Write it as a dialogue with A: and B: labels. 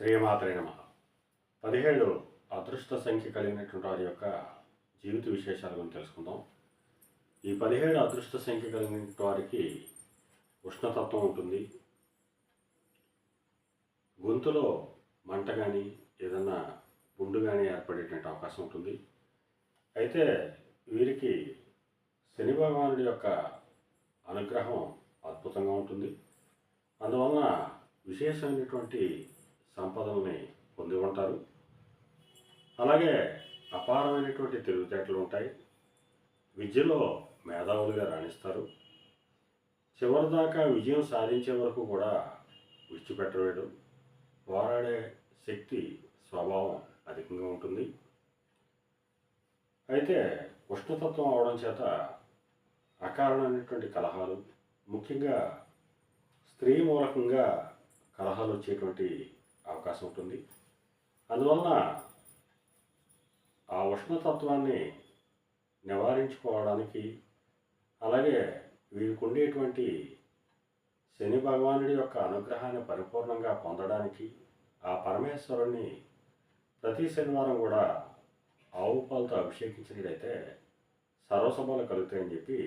A: శ్రీమాత్రే నమ. పదిహేడు అదృష్ట సంఖ్య కలిగినటువంటి వారి యొక్క జీవిత విశేషాల గురించి తెలుసుకుందాం. ఈ పదిహేడు అదృష్ట సంఖ్య కలిగిన వారికి ఉష్ణతత్వం ఉంటుంది. గొంతులో మంట కానీ ఏదన్నా పుండు కానీ ఏర్పడేటువంటి అవకాశం ఉంటుంది. అయితే వీరికి శని భగవానుడి యొక్క అనుగ్రహం అద్భుతంగా ఉంటుంది. అందువలన విశేషమైనటువంటి సంపదల్ని పొంది ఉంటారు. అలాగే అపారమైనటువంటి తెలివితేటలు ఉంటాయి. విద్యలో మేధావులుగా రాణిస్తారు. చివరిదాకా విజయం సాధించే వరకు కూడా విడిచిపెట్టవేడు పోరాడే శక్తి స్వభావం అధికంగా ఉంటుంది. అయితే ఉష్ణతత్వం అవడం చేత అకారణమైనటువంటి కలహాలు ముఖ్యంగా స్త్రీ మూలకంగా కలహాలు వచ్చేటువంటి అవకాశం ఉంటుంది. అందువలన ఆ ఉష్ణతత్వాన్ని నివారించుకోవడానికి అలాగే వీరికి ఉండేటువంటి శని భగవానుడి యొక్క అనుగ్రహాన్ని పరిపూర్ణంగా పొందడానికి ఆ పరమేశ్వరుణ్ణి ప్రతి శనివారం కూడా ఆవు పాలతో అభిషేకించినట్లయితే సర్వసభలు కలుగుతాయని చెప్పి